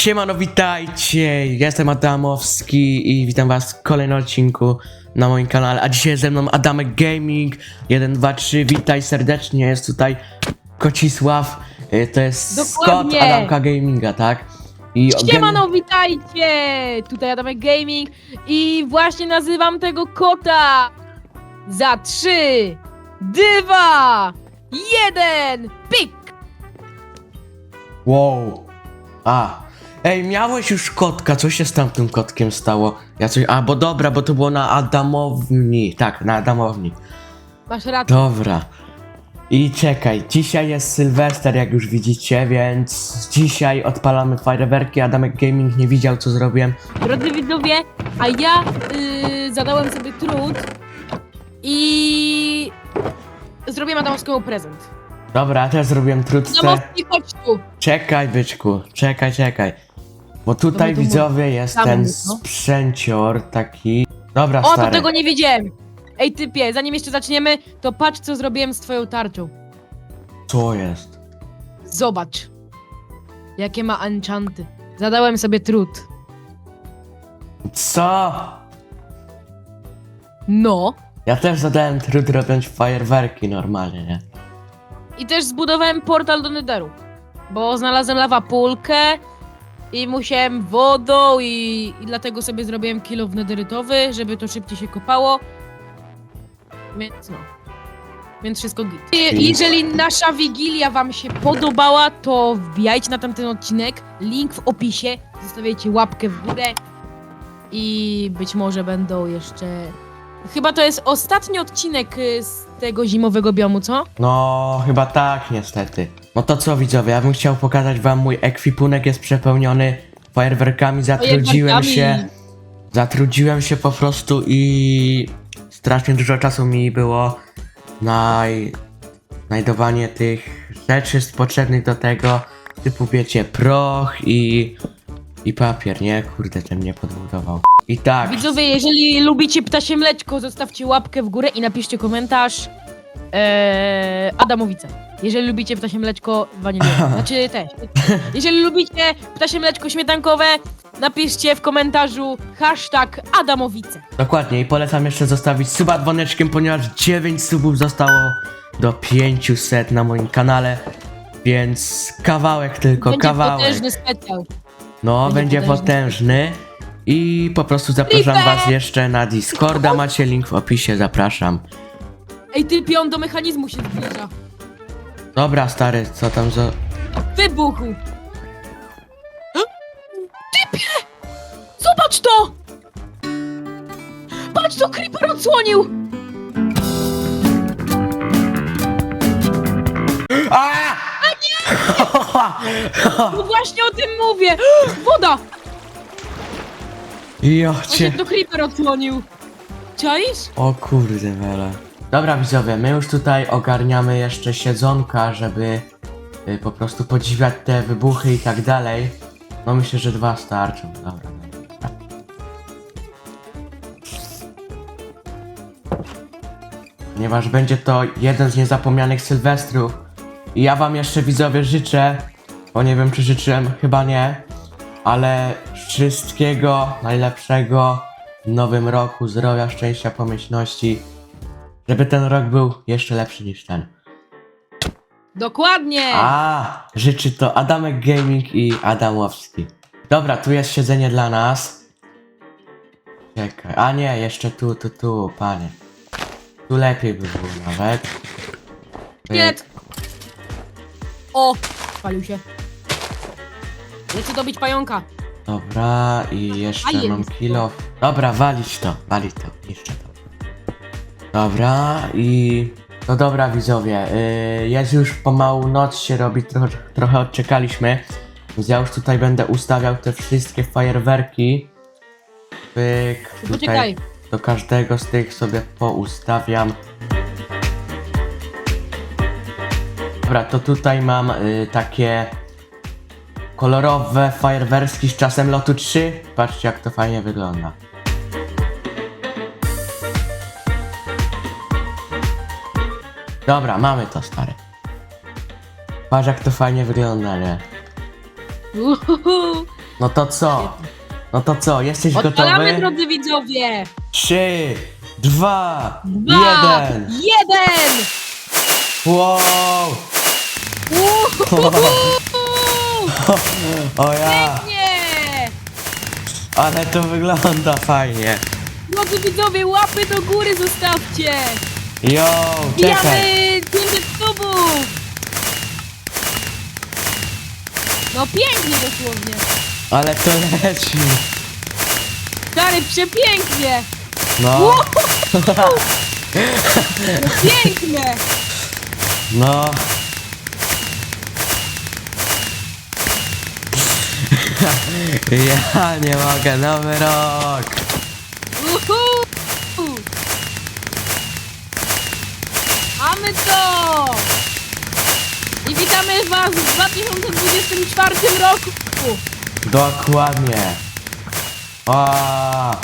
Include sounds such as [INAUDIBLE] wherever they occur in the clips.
Siemano, witajcie! Ja Jestem Adamowski i witam was w kolejnym odcinku na moim kanale. A dzisiaj ze mną Adamek Gaming 1, 2, 3. Witaj serdecznie, jest tutaj Kocisław. y, To jest Scott Dokładnie. Adamka Gaminga, tak? I o- Siemano, witajcie! Tutaj Adamek Gaming i właśnie nazywam tego kota za trzy, dwa, jeden, pik! Wow. A. Ej, miałeś już kotka, co się z tamtym kotkiem stało? Ja coś... A, bo dobra, bo to było na Adamowni. Tak, na Adamowni. Masz rację. Dobra. I czekaj, dzisiaj jest Sylwester, jak już widzicie, więc dzisiaj odpalamy fajerwerki. Adamek Gaming nie widział, co zrobiłem. Drodzy widzowie, a ja y, zadałem sobie trud i zrobiłem Adamowskiemu prezent. Dobra, ja też zrobiłem trudce. Adamowski, chodź tu! Czekaj, byczku, czekaj, czekaj. Bo tutaj widzowie jest Tam ten mów, no. sprzęcior taki. Dobra, O, to stary. tego nie wiedziałem! Ej typie, zanim jeszcze zaczniemy, to patrz co zrobiłem z twoją tarczą. Co jest? Zobacz. Jakie ma enchanty. Zadałem sobie trud. Co? No. Ja też zadałem trud robiąc fajerwerki normalnie, nie? I też zbudowałem portal do Netheru. Bo znalazłem lawapulkę i musiałem wodą i, i dlatego sobie zrobiłem kilo w nederytowy, żeby to szybciej się kopało. Więc no. Więc wszystko git. I, jeżeli nasza wigilia wam się podobała, to wbijajcie na tamten odcinek. Link w opisie. Zostawiajcie łapkę w górę. I być może będą jeszcze... Chyba to jest ostatni odcinek y, z tego zimowego biomu, co? No, chyba tak, niestety. No to co widzowie, ja bym chciał pokazać wam mój ekwipunek jest przepełniony fajerwerkami, zatrudziłem się. Zatrudziłem się po prostu i strasznie dużo czasu mi było na znajdowanie tych rzeczy potrzebnych do tego, typu wiecie, proch i, i papier, nie? Kurde, ten mnie podbudował. I tak, Widzowie, jeżeli lubicie ptasie mleczko, zostawcie łapkę w górę i napiszcie komentarz eee. Jeżeli lubicie ptasie mleczko waniliowe, [LAUGHS] znaczy też. Jeżeli lubicie ptasie mleczko śmietankowe, napiszcie w komentarzu hashtag Adamowice. dokładnie i polecam jeszcze zostawić suba dzwoneczkiem, ponieważ 9 subów zostało do 500 na moim kanale, więc kawałek tylko, Będzie kawałek. potężny specjal. No, Będzie będzie potężny. potężny. I po prostu zapraszam Flipper! was jeszcze na Discorda, macie link w opisie, zapraszam. Ej, ty pion do mechanizmu się zbliża. Dobra, stary, co tam za... Wybuchu! Typie! Zobacz to! Patrz, to Creeper odsłonił! A! [LAUGHS] No właśnie o tym mówię! Woda! Jo Właśnie cię... to Creeper odsłonił. Czaisz? O kurde wele. Dobra widzowie, my już tutaj ogarniamy jeszcze siedzonka, żeby y, po prostu podziwiać te wybuchy i tak dalej. No myślę, że dwa starczą. Dobra. Ponieważ będzie to jeden z niezapomnianych Sylwestrów. I ja wam jeszcze widzowie życzę, bo nie wiem czy życzyłem, chyba nie, ale wszystkiego najlepszego w nowym roku, zdrowia, szczęścia, pomyślności, żeby ten rok był jeszcze lepszy niż ten. Dokładnie! A, życzy to Adamek Gaming i Adamowski. Dobra, tu jest siedzenie dla nas. Czekaj, a nie, jeszcze tu, tu, tu, panie. Tu lepiej by było nawet. Szkielet! O! Spalił się. Lecę dobić pająka. Dobra, i A jeszcze jest. mam kilo. Dobra, walić to, walić to, niszczę to. Dobra, i... No dobra widzowie, yy, jest już pomału noc się robi, trochę, trochę odczekaliśmy. Więc ja już tutaj będę ustawiał te wszystkie fajerwerki. Pyk, tutaj Poczekaj. do każdego z tych sobie poustawiam. Dobra, to tutaj mam y, takie kolorowe fajerwerki z czasem lotu 3. Patrzcie jak to fajnie wygląda. Dobra, mamy to stary. Patrz jak to fajnie wygląda, nie? Uhuhu. No to co? No to co, jesteś Odpalamy, gotowy? drodzy widzowie! Trzy, dwa, Dwa, jeden. jeden! Wow! Uhuhu! [LAUGHS] O ja, Nie! ale to wygląda fajnie. Drodzy widzowie, łapy do góry zostawcie! Yo, czekaj. Bijamy 500 subów! No pięknie dosłownie. Ale to leci. Stary, przepięknie! No! [LAUGHS] No piękne! no. [LAUGHS] Ja nie mogę, nowy rok. Uhu! Mamy to! I witamy was w 2024 roku! Dokładnie. O,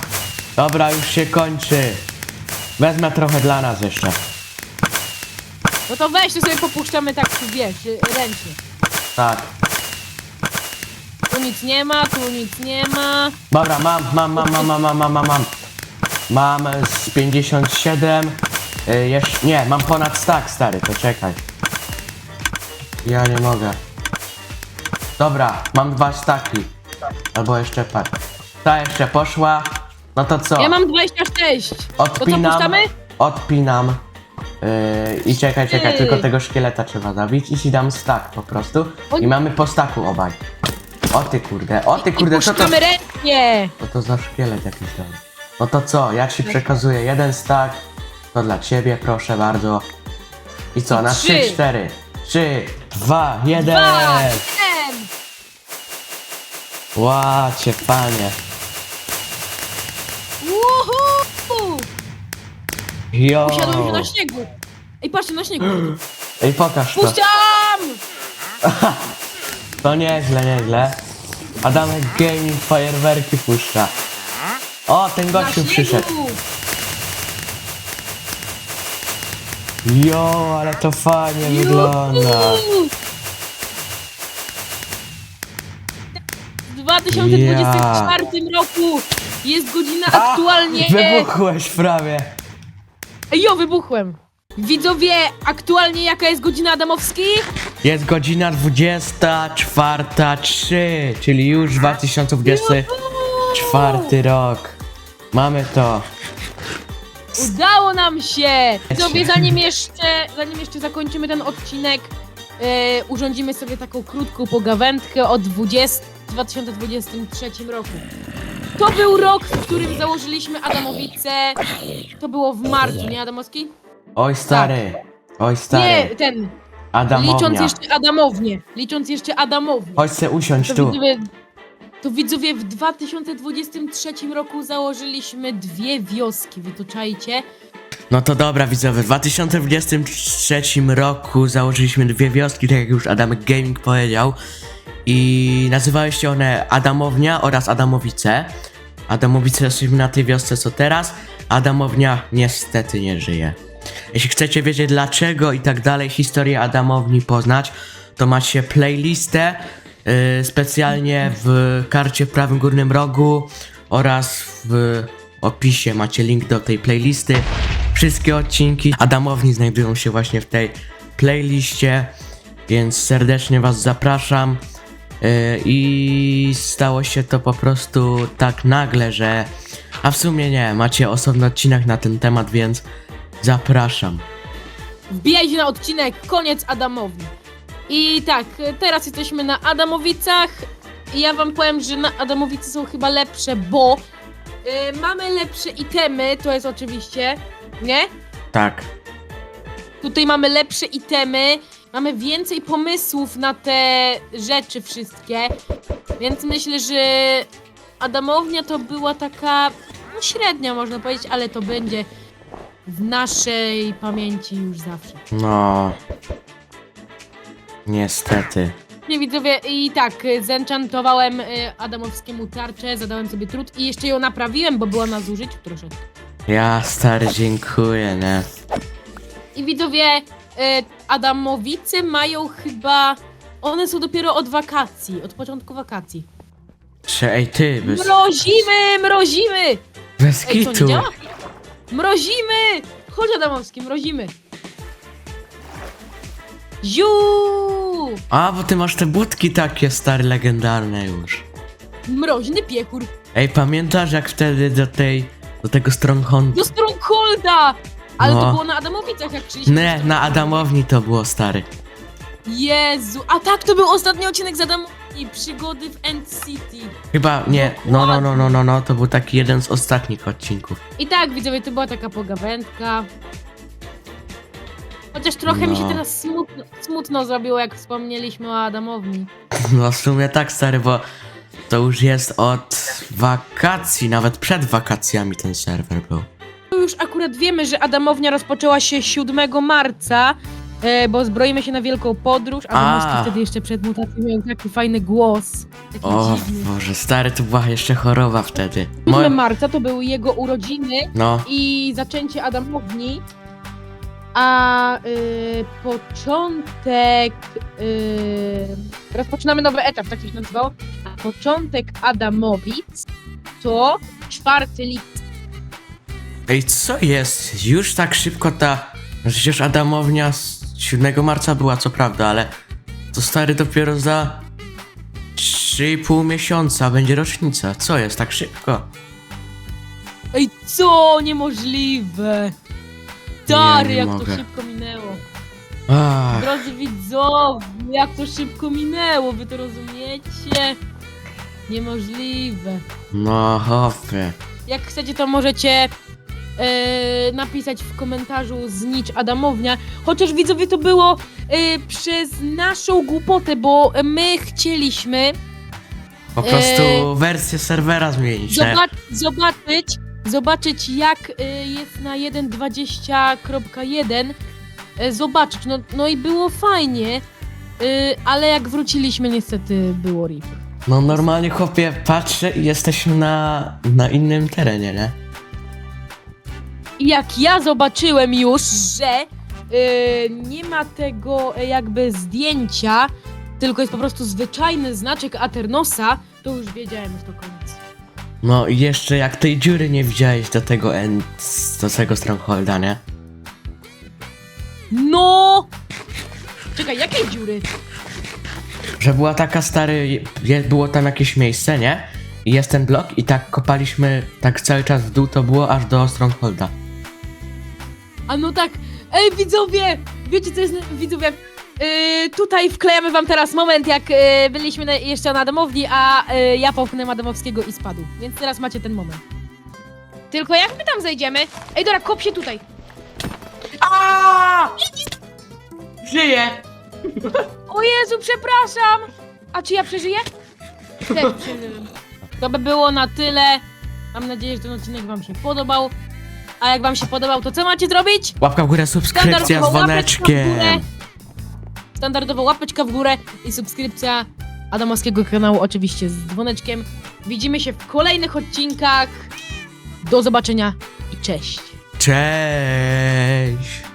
dobra, już się kończy. Wezmę trochę dla nas jeszcze. No to weź to sobie popuszczamy tak, wiesz, ręcznie. Tak. Tu nic nie ma, tu nic nie ma. Dobra, mam, mam, mam, mam, mam, mam, mam, mam, mam. Mam z 57. Y, jeszcze, nie, mam ponad stack, stary, to czekaj. Ja nie mogę. Dobra, mam dwa staki. Albo jeszcze par. Ta jeszcze poszła. No to co? Ja mam 26. To co, Odpinam. puszczamy? Odpinam. Yy, I czekaj, czekaj, Ty. tylko tego szkieleta trzeba zabić i ci dam stack po prostu. O- I mamy po staku obaj. O ty kurde, o ty kurde, co to, Puszczamy ręcznie. co to za szkielet jakiś tam? No to co, ja ci przekazuję jeden stack, to dla ciebie proszę bardzo. I co, na Trzy. 3, 4, 3, 2, 1. Dwa, jeden. Łacie panie. Uhu! Jo. Usiadłem się na śniegu. Ej, patrzcie, na śniegu. Ej, pokaż to. Puszczam! [LAUGHS] To nieźle, nieźle. Adamek Gaming fajerwerki puszcza. O, ten gościu przyszedł. Jo, ale to fajnie wygląda. Juhu! W 2024 roku jest godzina A, aktualnie... Wybuchłeś prawie. Jo, wybuchłem. Widzowie, aktualnie jaka jest godzina Adamowski? Jest godzina 24.03, czyli już 2024 rok. Mamy to. Udało nam się! Widzowie, zanim jeszcze, zanim jeszcze zakończymy ten odcinek, e, urządzimy sobie taką krótką pogawędkę o 20, 2023 roku. To był rok, w którym założyliśmy Adamowice. To było w marcu, nie Adamowski? Oj stary. Oj Nie, stary. Ten. Licząc Adamownia. jeszcze Adamownię. Licząc jeszcze Adamownię. Chodź se usiądź To tu. widzowie, to widzowie w 2023 roku założyliśmy dwie wioski, wy to czajcie? No to dobra widzowie, w 2023 roku założyliśmy dwie wioski, tak jak już Adamek Gaming powiedział. I nazywały się one Adamownia oraz Adamowice. Adamowice jesteśmy na tej wiosce co teraz, Adamownia niestety nie żyje. Jeśli chcecie wiedzieć dlaczego i tak dalej, historię Adamowni poznać, to macie playlistę yy, specjalnie w karcie w prawym górnym rogu oraz w opisie macie link do tej playlisty. Wszystkie odcinki Adamowni znajdują się właśnie w tej playliście, więc serdecznie Was zapraszam. Yy, I stało się to po prostu tak nagle, że. A w sumie nie, macie osobny odcinek na ten temat, więc zapraszam. Wbijajcie na odcinek, koniec Adamowni. I tak, teraz jesteśmy na Adamowicach. I ja wam powiem, że na Adamowice są chyba lepsze, bo y, mamy lepsze itemy, to jest oczywiście, nie? Tak. Tutaj mamy lepsze itemy, mamy więcej pomysłów na te rzeczy wszystkie, więc myślę, że Adamownia to była taka no, średnia, można powiedzieć, ale to będzie w naszej pamięci już zawsze. No. Niestety. Nie widzowie, i tak, y, zenchantowałem y, Adamowskiemu tarczę, zadałem sobie trud i jeszcze ją naprawiłem, bo była na zużyciu troszeczkę. Ja stary dziękuję, nie? I widzowie, y, Adamowice mają chyba, one są dopiero od wakacji, od początku wakacji. Czy ej ty, bez, Mrozimy, mrozimy! bez Ej, co, nie kitu. działa? Mrozimy! Chodź Adamowski, mrozimy. Ziu! A, bo ty masz te budki takie stare, legendarne już. Mroźny piechur. Ej, pamiętasz jak wtedy do tej, do tego Stronghold... Do Strongholda! Ale No. to było na Adamowicach, jak do Nie, na. Adamowni to było stary. Jezu, a tak, to był ostatni odcinek z Przygody w End City. Chyba, nie, no, no, no, no, no, no, to był taki jeden z ostatnich odcinków. I tak, widzowie, to była taka pogawędka. Chociaż trochę mi się No. teraz smutno, smutno zrobiło, jak wspomnieliśmy o Adamowni. No w sumie tak stary, bo to już jest od wakacji, nawet przed wakacjami ten serwer był. Już akurat wiemy, że Adamownia rozpoczęła się 7 marca, e, bo zbroimy się na wielką podróż. Adamowski A. wtedy jeszcze przed mutacją miał taki fajny głos. Taki O dziwny. Boże, stary, to była jeszcze choroba wtedy. 7 Moje... marca to były jego urodziny No, i zaczęcie Adamowni, a y, początek. Y, rozpoczynamy nowy etap, tak się nazywało. A początek Adamowic to 4 lipca. ej, co jest? Już tak szybko ta... Przecież Adamownia 7 marca była, co prawda, ale to stary dopiero za 3,5 miesiąca będzie rocznica. Co jest tak szybko? Ej, co? Niemożliwe! Stary, Nie, jak mogę. to szybko minęło. Ach, Drodzy widzowie, jak to szybko minęło, wy to rozumiecie? Niemożliwe. no hopy. Jak chcecie, to możecie e, napisać w komentarzu znicz Adamownia. Chociaż widzowie to było e, przez naszą głupotę, bo my chcieliśmy Po prostu wersję serwera zmienić, nie? zobac- zobaczyć, zobaczyć jak e, jest na 1.20.1. E, zobaczyć, no, no i było fajnie, e, ale jak wróciliśmy niestety było rip. No normalnie chłopie, patrzę i jesteśmy na, na innym terenie, nie? I jak ja zobaczyłem już, że y, nie ma tego y, jakby zdjęcia, tylko jest po prostu zwyczajny znaczek Aternosa, to już wiedziałem, że to koniec. No i jeszcze jak tej dziury nie widziałeś do tego end, do tego Strongholda, nie? No! Czekaj, jakiej dziury? Że była taka stary, je, było tam jakieś miejsce, nie? I jest ten blok i tak kopaliśmy tak cały czas w dół, to było aż do Strongholda. A no tak, ej widzowie! Wiecie co jest, widzowie? Yy, tutaj wklejamy wam teraz moment, jak yy, byliśmy na, jeszcze na domowni, a yy, ja popchnąłem Adamowskiego i spadł. Więc teraz macie ten moment. Tylko jak my tam zejdziemy? Ej, dobra, kop się tutaj. A! Żyje! O Jezu, przepraszam! A czy ja przeżyję? Też przeżyłem. To by było na tyle. Mam nadzieję, że ten odcinek wam się podobał. A jak wam się podobał, to co macie zrobić? Łapka w górę, subskrypcja z Standardowo łapeczka w górę. dzwoneczkiem. Standardowo łapeczka w górę i subskrypcja Adamowskiego kanału oczywiście z dzwoneczkiem. Widzimy się w kolejnych odcinkach. Do zobaczenia i cześć. Cześć!